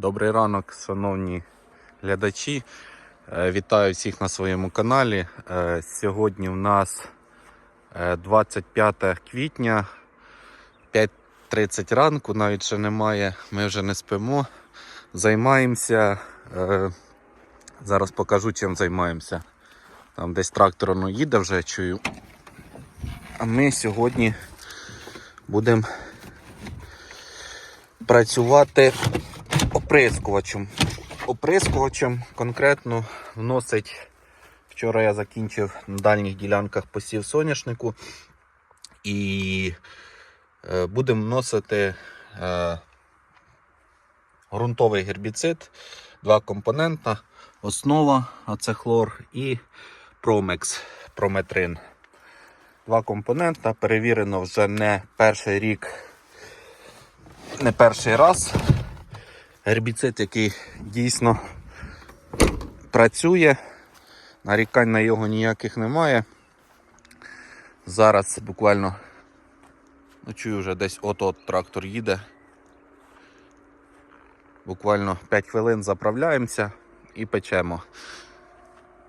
Добрий ранок, шановні глядачі. Е, Вітаю всіх на своєму каналі. Е, Сьогодні у нас е, 25 квітня, 5.30 ранку, навіть ще немає, ми вже не спимо. Займаємося. е, Зараз покажу, чим займаємося. Там десь трактор воно їде вже чую. А ми сьогодні будемо працювати оприскувачем. Оприскувачем конкретно вносить. Вчора я закінчив на дальніх ділянках посів соняшнику і е, будемо вносити е, ґрунтовий гербіцид, два компонента, основа, ацехлор і промекс, прометрин. Два компонента перевірено вже не перший рік, не перший раз гербіцид, який дійсно працює. Нарікань на його ніяких немає. Зараз буквально ну, чую вже десь от-от трактор їде. Буквально 5 хвилин заправляємося і печемо.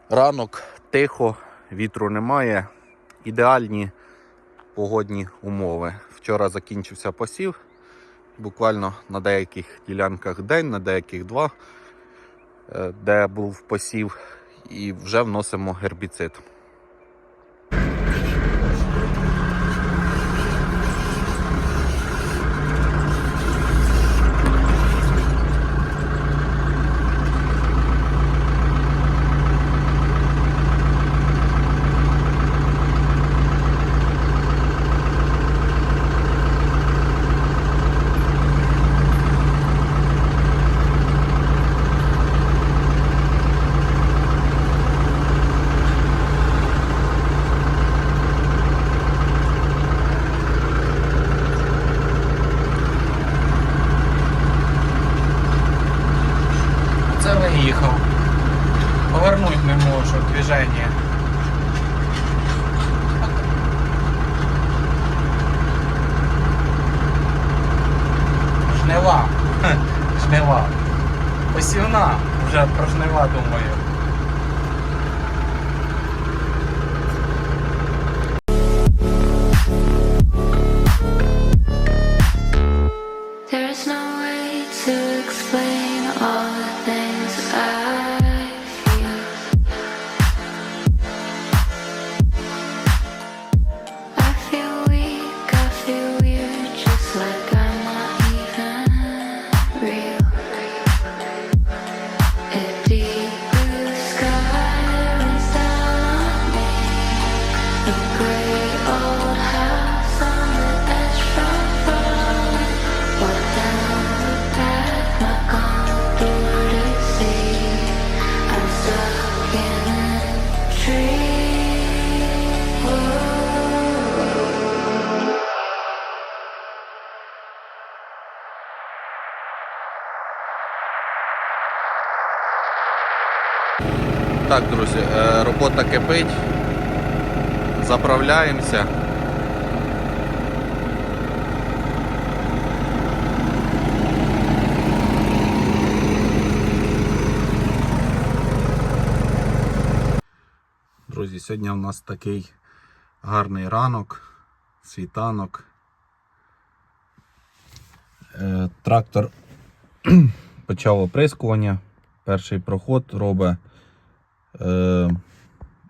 Ранок тихо, вітру немає. Ідеальні погодні умови. Вчора закінчився посів. Буквально на деяких ділянках день, на деяких два, е, де був посів, і вже вносимо гербіцид. Це. Повернуть не можу движення. Жнива. Жнива. Посівна. Вже про жнива думаю. There's no way to explain all Так, друзі, е, робота кипить. Заправляємося. Друзі, сьогодні у нас такий гарний ранок, світанок. Е, Трактор почав оприскування. Перший проход робить. Е,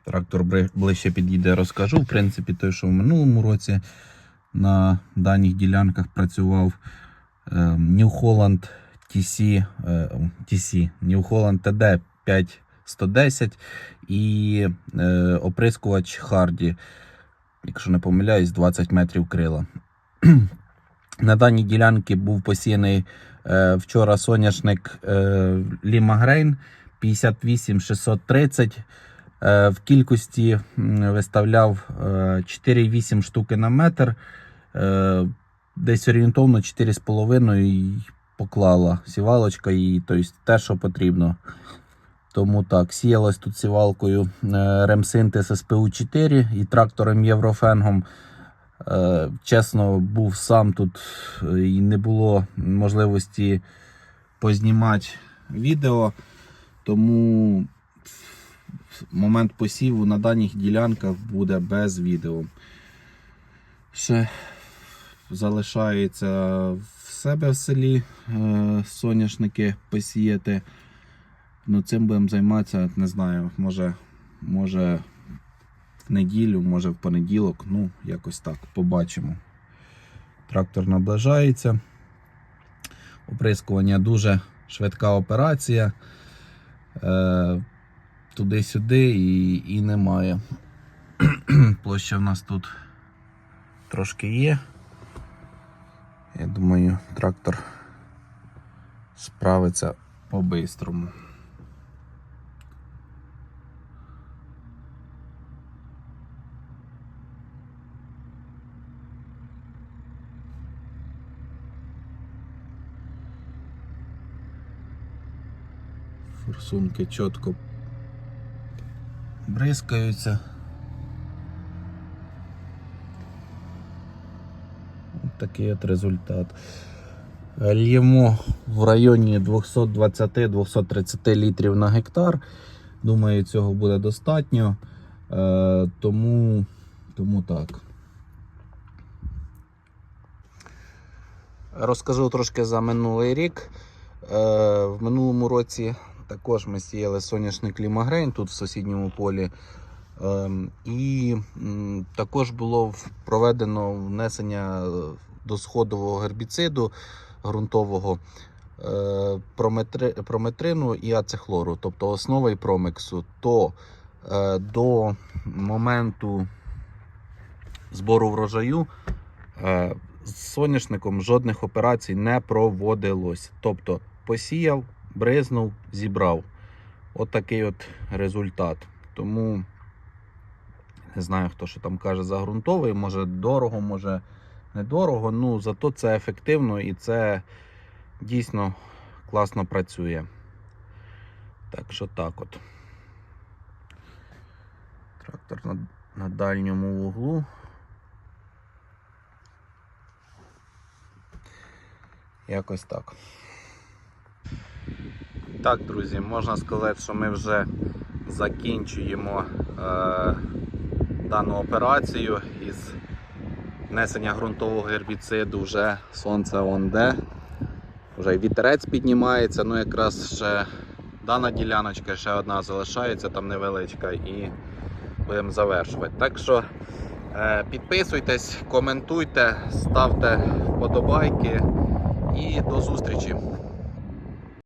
трактор ближче підійде, розкажу. В принципі, той, що в минулому році на даних ділянках працював е, New Holland TC, е, TC New Holland TD 5110 і оприскувач Харді, якщо не помиляюсь, 20 метрів крила. На даній ділянці був посіяний вчора соняшник Лімагрейн 58 630. Е, в кількості виставляв е, 4,8 штуки на метр. Е, десь орієнтовно 4,5 поклала сівалочка і тобто, те, що потрібно. Тому так, сіялась тут сівалкою ремсинтез СПУ 4 і трактором Єврофенгом. Чесно, був сам тут і не було можливості познімати відео тому момент посіву на даних ділянках буде без відео. Ще залишається в себе в селі е, соняшники посіяти. Ну, цим будемо займатися, не знаю, може, може в неділю, може в понеділок, ну, якось так, побачимо. Трактор наближається. Оприскування дуже швидка операція. Е, туди-сюди і, і немає. Площа в нас тут трошки є. Я думаю, трактор справиться по-бистрому. Форсунки чітко бризкаються. От такий от результат. Л'ємо в районі 220-230 літрів на гектар. Думаю, цього буде достатньо. Е, тому, тому так. Розкажу трошки за минулий рік. Е, В минулому році також ми сіяли соняшник Лімагрейн тут в сусідньому полі. Ем, І також було проведено внесення е, досходового гербіциду ґрунтового е, прометрину і ацехлору, тобто основи і промексу. То е, до моменту збору врожаю з соняшником жодних операцій не проводилось. Тобто посіяв, бризнув, зібрав. От такий от результат. Тому не знаю, хто що там каже за ґрунтовий, може дорого, може недорого. Ну, зато це ефективно і це дійсно класно працює. Так що так от. Трактор на, на дальньому вуглу. Якось так. Так, друзі, можна сказати, що ми вже закінчуємо е, дану операцію із внесення ґрунтового гербіциду. Вже сонце он де. Вже вітерець піднімається, ну якраз ще дана діляночка, ще одна залишається, там невеличка, і будемо завершувати. Так що е, підписуйтесь, коментуйте, ставте вподобайки і до зустрічі.